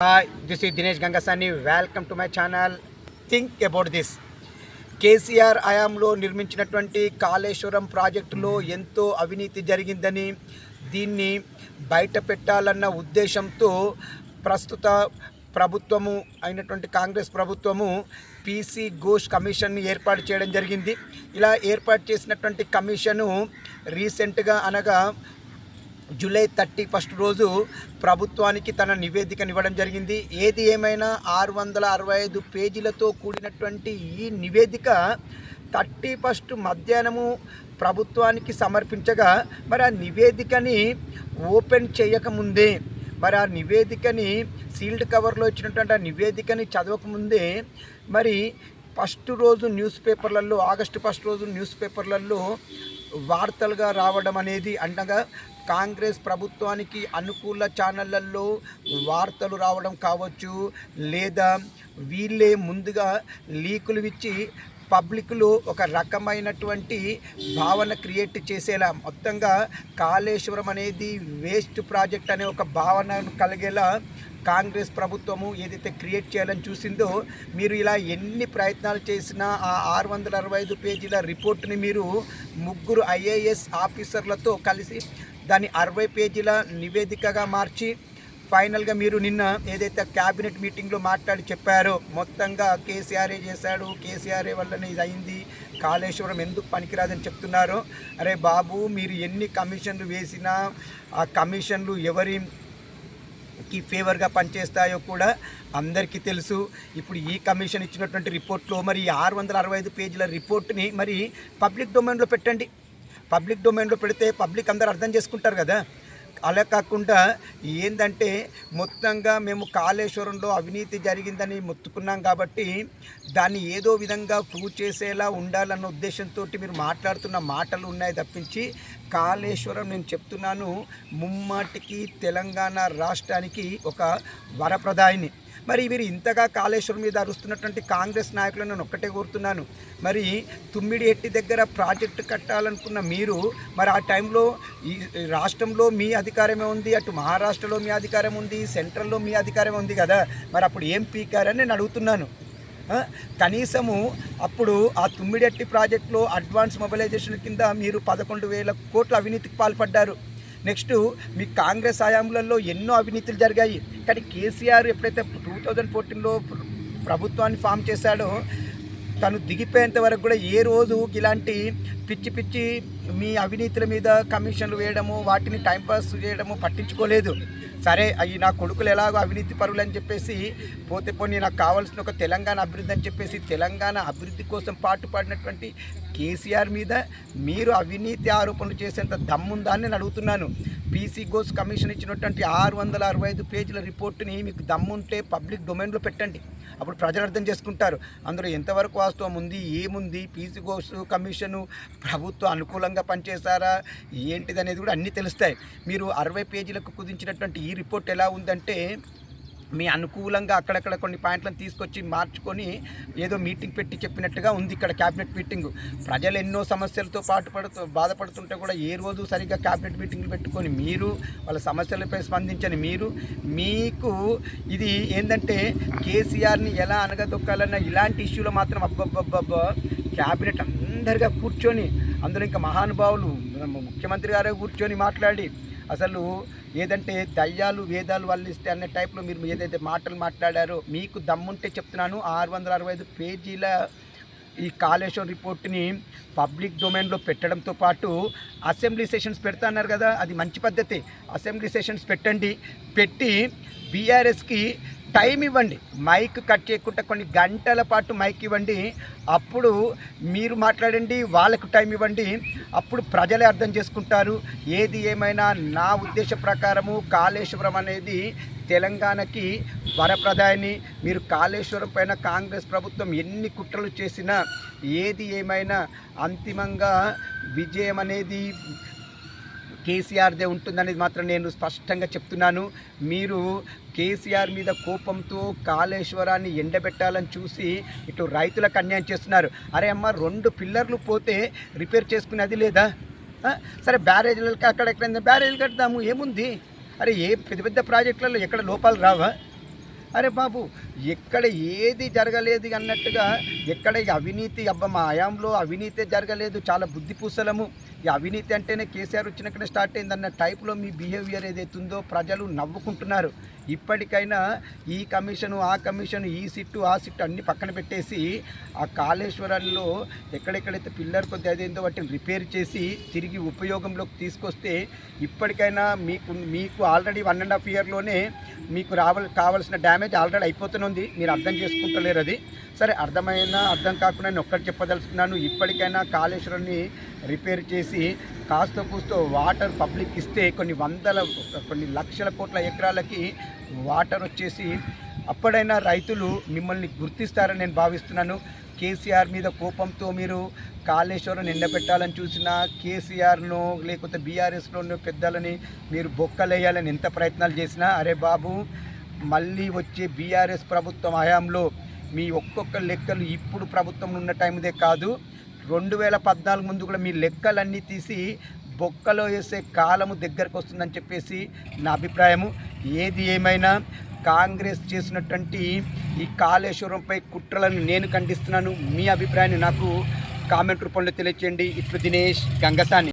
Hi this is Dinesh Gangasani welcome to my channel think about this KCR హయాంలో నిర్మించినటువంటి కాళేశ్వరం ప్రాజెక్టులో ఎంతో అవినీతి జరిగిందని దీన్ని బయట పెట్టాలన్న ఉద్దేశంతో ప్రస్తుత ప్రభుత్వము అయినటువంటి కాంగ్రెస్ ప్రభుత్వము పీసీ ఘోష్ కమిషన్ ఏర్పాటు చేయడం జరిగింది. ఇలా ఏర్పాటు చేసినటువంటి కమిషను రీసెంట్గా అనగా జూలై థర్టీ ఫస్ట్ రోజు ప్రభుత్వానికి తన నివేదికను ఇవ్వడం జరిగింది. ఏది ఏమైనా ఆరు వందల అరవై ఐదు పేజీలతో కూడినటువంటి ఈ నివేదిక థర్టీ ఫస్ట్ మధ్యాహ్నము ప్రభుత్వానికి సమర్పించగా మరి ఆ నివేదికని ఓపెన్ చేయకముందే మరి ఆ నివేదికని సీల్డ్ కవర్లో ఇచ్చినటువంటి ఆ నివేదికని చదవకముందే మరి ఫస్ట్ రోజు న్యూస్ పేపర్లలో ఆగస్టు ఫస్ట్ రోజు న్యూస్ పేపర్లలో వార్తలుగా రావడం అనేది అండగా కాంగ్రెస్ ప్రభుత్వానికి అనుకూల ఛానళ్ళలో వార్తలు రావడం కావచ్చు లేదా వీళ్ళే ముందుగా లీకులు ఇచ్చి పబ్లిక్లో ఒక రకమైనటువంటి భావన క్రియేట్ చేసేలా మొత్తంగా కాళేశ్వరం అనేది వేస్ట్ ప్రాజెక్ట్ అనే ఒక భావన కలిగేలా కాంగ్రెస్ ప్రభుత్వము ఏదైతే క్రియేట్ చేయాలని చూసిందో మీరు ఇలా ఎన్ని ప్రయత్నాలు చేసినా ఆ ఆరు వందల అరవై ఐదు పేజీల రిపోర్ట్ని మీరు ముగ్గురు ఐఏఎస్ ఆఫీసర్లతో కలిసి దాన్ని అరవై పేజీల నివేదికగా మార్చి ఫైనల్గా మీరు నిన్న ఏదైతే క్యాబినెట్ మీటింగ్లో మాట్లాడి చెప్పారో మొత్తంగా కేసీఆర్ఏ చేశాడు కేసీఆర్ఏ వల్లనే ఇది అయింది కాళేశ్వరం ఎందుకు పనికిరాదని చెప్తున్నారో. అరే బాబు మీరు ఎన్ని కమిషన్లు వేసినా ఆ కమిషన్లు ఎవరి కి ఫేవర్గా పనిచేస్తాయో కూడా అందరికీ తెలుసు. ఇప్పుడు ఈ కమిషన్ ఇచ్చినటువంటి రిపోర్ట్లో మరి ఆరు వందల అరవై ఐదు పేజీల రిపోర్ట్ని మరి పబ్లిక్ డొమైన్లో పెట్టండి. పబ్లిక్ డొమైన్లో పెడితే పబ్లిక్ అందరూ అర్థం చేసుకుంటారు కదా. అలా కాకుండా ఏంటంటే మొత్తంగా మేము కాళేశ్వరంలో అవినీతి జరిగిందని మొత్తుకున్నాం కాబట్టి దాన్ని ఏదో విధంగా ప్రూవ్ చేసేలా ఉండాలన్న ఉద్దేశంతో మీరు మాట్లాడుతున్న మాటలు ఉన్నాయి తప్పించి కాళేశ్వరం నేను చెప్తున్నాను ముమ్మాటికి తెలంగాణ రాష్ట్రానికి ఒక వరప్రదాయిని. మరి మీరు ఇంతగా కాళేశ్వరం మీద అరుస్తున్నటువంటి కాంగ్రెస్ నాయకులను నేను ఒక్కటే కోరుతున్నాను. మరి తుమ్మిడి ఎట్టి దగ్గర ప్రాజెక్టు కట్టాలనుకున్న మీరు మరి ఆ టైంలో ఈ రాష్ట్రంలో మీ అధికారమే ఉంది అటు మహారాష్ట్రలో మీ అధికారం ఉంది సెంట్రల్లో మీ అధికారమే ఉంది కదా. మరి అప్పుడు ఏం పీకారని నేను అడుగుతున్నాను. కనీసము అప్పుడు ఆ తుమ్మిడెట్టి ప్రాజెక్టులో అడ్వాన్స్ మొబిలైజేషన్ కింద మీరు పదకొండు వేల కోట్ల అవినీతికి పాల్పడ్డారు. నెక్స్ట్ మీ కాంగ్రెస్ హయాంలలో ఎన్నో అవినీతులు జరిగాయి. కానీ కేసీఆర్ ఎప్పుడైతే టూ థౌజండ్ ఫోర్టీన్లో ప్రభుత్వాన్ని ఫామ్ చేశాడో తను దిగిపోయేంత వరకు కూడా ఏ రోజు ఇలాంటి పిచ్చి పిచ్చి మీ అవినీతుల మీద కమిషన్లు వేయడము వాటిని టైంపాస్ చేయడము పట్టించుకోలేదు. సరే అవి నా కొడుకులు ఎలాగో అవినీతి పరులు అని చెప్పేసి పోతే పోనీ నాకు కావాల్సిన ఒక తెలంగాణ అభివృద్ధి అని చెప్పేసి తెలంగాణ అభివృద్ధి కోసం పాటుపడినటువంటి కేసీఆర్ మీద మీరు అవినీతి ఆరోపణలు చేసేంత దమ్ముందా అని నేను అడుగుతున్నాను. పీసీ గోస్ కమిషన్ ఇచ్చినటువంటి ఆరు వందల అరవై ఐదు పేజీల రిపోర్టుని మీకు దమ్ముంటే పబ్లిక్ డొమైన్లో పెట్టండి. అప్పుడు ప్రజలు అర్థం చేసుకుంటారు. అందులో ఎంతవరకు వాస్తవం ఉంది ఏముంది పీసీ గోస్ కమిషను ప్రభుత్వం అనుకూలంగా పనిచేశారా ఏంటిది అనేది కూడా అన్నీ తెలుస్తాయి. మీరు అరవై పేజీలకు కుదించినటువంటి ఈ రిపోర్ట్ ఎలా ఉందంటే మీ అనుకూలంగా అక్కడక్కడ కొన్ని పాయింట్లను తీసుకొచ్చి మార్చుకొని ఏదో మీటింగ్ పెట్టి చెప్పినట్టుగా ఉంది ఇక్కడ క్యాబినెట్ మీటింగ్. ప్రజలు ఎన్నో సమస్యలతో పాటు పడుతూ బాధపడుతుంటే కూడా ఏ రోజు సరిగ్గా క్యాబినెట్ మీటింగ్లు పెట్టుకొని మీరు వాళ్ళ సమస్యలపై స్పందించని మీరు మీకు ఇది ఏంటంటే కేసీఆర్ని ఎలా అనగదొక్కాలన్న ఇలాంటి ఇష్యూలో మాత్రం అబ్బబ్బబ్బబ్బ క్యాబినెట్ అందరిగా కూర్చొని అందులో ఇంకా మహానుభావులు ముఖ్యమంత్రి గారే కూర్చొని మాట్లాడి అసలు ఏదంటే దయ్యాలు వేదాలు వల్లిస్తే అనే టైప్లో మీరు ఏదైతే మాటలు మాట్లాడారో మీకు దమ్ముంటే చెప్తున్నాను. ఆరు వందల అరవై ఐదు పేజీల ఈ కాళేశ్వరం రిపోర్ట్ని పబ్లిక్ డొమైన్లో పెట్టడంతో పాటు అసెంబ్లీ సెషన్స్ పెడతాన్నారు కదా అది మంచి పద్ధతి. అసెంబ్లీ సెషన్స్ పెట్టండి. పెట్టి బీఆర్ఎస్కి టైం ఇవ్వండి. మైక్ కట్ చేయకుండా కొన్ని గంటల పాటు మైక్ ఇవ్వండి. అప్పుడు మీరు మాట్లాడండి వాళ్ళకు టైం ఇవ్వండి. అప్పుడు ప్రజలే అర్థం చేసుకుంటారు. ఏది ఏమైనా నా ఉద్దేశ ప్రకారము కాళేశ్వరం అనేది తెలంగాణకి వరప్రదాయని. మీరు కాళేశ్వరం పైన కాంగ్రెస్ ప్రభుత్వం ఎన్ని కుట్రలు చేసినా ఏది ఏమైనా అంతిమంగా విజయం అనేది కేసీఆర్దే ఉంటుందనేది మాత్రం నేను స్పష్టంగా చెప్తున్నాను. మీరు కేసీఆర్ మీద కోపంతో కాళేశ్వరాన్ని ఎండబెట్టాలని చూసి ఇటు రైతులకు అన్యాయం చేస్తున్నారు. అరే అమ్మ రెండు పిల్లర్లు పోతే రిపేర్ చేసుకునేది లేదా? సరే బ్యారేజ్లకి అక్కడెక్కడ బ్యారేజ్ కడదాము ఏముంది? అరే ఏ పెద్ద పెద్ద ప్రాజెక్టులలో ఎక్కడ లోపాలు రావా? అరే బాబు ఎక్కడ ఏది జరగలేదు అన్నట్టుగా ఎక్కడ అవినీతి అబ్బా మా హయాంలో అవినీతి జరగలేదు చాలా బుద్ధి పూసలము ఈ అవినీతి అంటేనే కేసీఆర్ వచ్చినాకనే స్టార్ట్ అయిందన్న టైప్లో మీ బిహేవియర్ ఏదైతుందో ప్రజలు నవ్వుకుంటున్నారు. ఇప్పటికైనా ఈ కమిషను ఆ కమిషన్ ఈ సిట్టు ఆ సిట్టు అన్ని పక్కన పెట్టేసి ఆ కాళేశ్వరంలో ఎక్కడెక్కడైతే పిల్లర్ కొద్ది అదేందో వాటిని రిపేర్ చేసి తిరిగి ఉపయోగంలోకి తీసుకొస్తే ఇప్పటికైనా మీకు మీకు ఆల్రెడీ వన్ అండ్ హాఫ్ ఇయర్లోనే మీకు రావాల్ కావాల్సిన డ్యామేజ్ ఆల్రెడీ అయిపోతుంది మీరు అర్థం చేసుకుంటలేరు అది. సరే అర్థమైనా అర్థం కాకుండా నేను ఒక్కటి చెప్పదలుచుకున్నాను. ఇప్పటికైనా కాళేశ్వరాన్ని రిపేర్ చేసి కాస్త కూస్తో వాటర్ పబ్లిక్ ఇస్తే కొన్ని వందల కొన్ని లక్షల కోట్ల ఎకరాలకి వాటర్ వచ్చేసి అప్పుడైనా రైతులు మిమ్మల్ని గుర్తిస్తారని నేను భావిస్తున్నాను. కేసీఆర్ మీద కోపంతో మీరు కాళేశ్వరం ఎండబెట్టాలని చూసినా కేసీఆర్ను లేకపోతే బీఆర్ఎస్లోను పెద్దలని మీరు బొక్కలేయాలని ఎంత ప్రయత్నాలు చేసినా అరే బాబు మళ్ళీ వచ్చే బీఆర్ఎస్ ప్రభుత్వం హయాంలో మీ ఒక్కొక్క లెక్కలు ఇప్పుడు ప్రభుత్వం ఉన్న టైందే కాదు. రెండు వేల పద్నాలుగు ముందు కూడా మీ లెక్కలన్నీ తీసి బొక్కలో వేసే కాలము దగ్గరకు వస్తుందని చెప్పేసి నా అభిప్రాయము. ఏది ఏమైనా కాంగ్రెస్ చేసినటువంటి ఈ కాళేశ్వరంపై కుట్రలను నేను ఖండిస్తున్నాను. మీ అభిప్రాయాన్ని నాకు కామెంట్ రూపంలో తెలియచేయండి. ఇట్లు దినేష్ గంగసాని.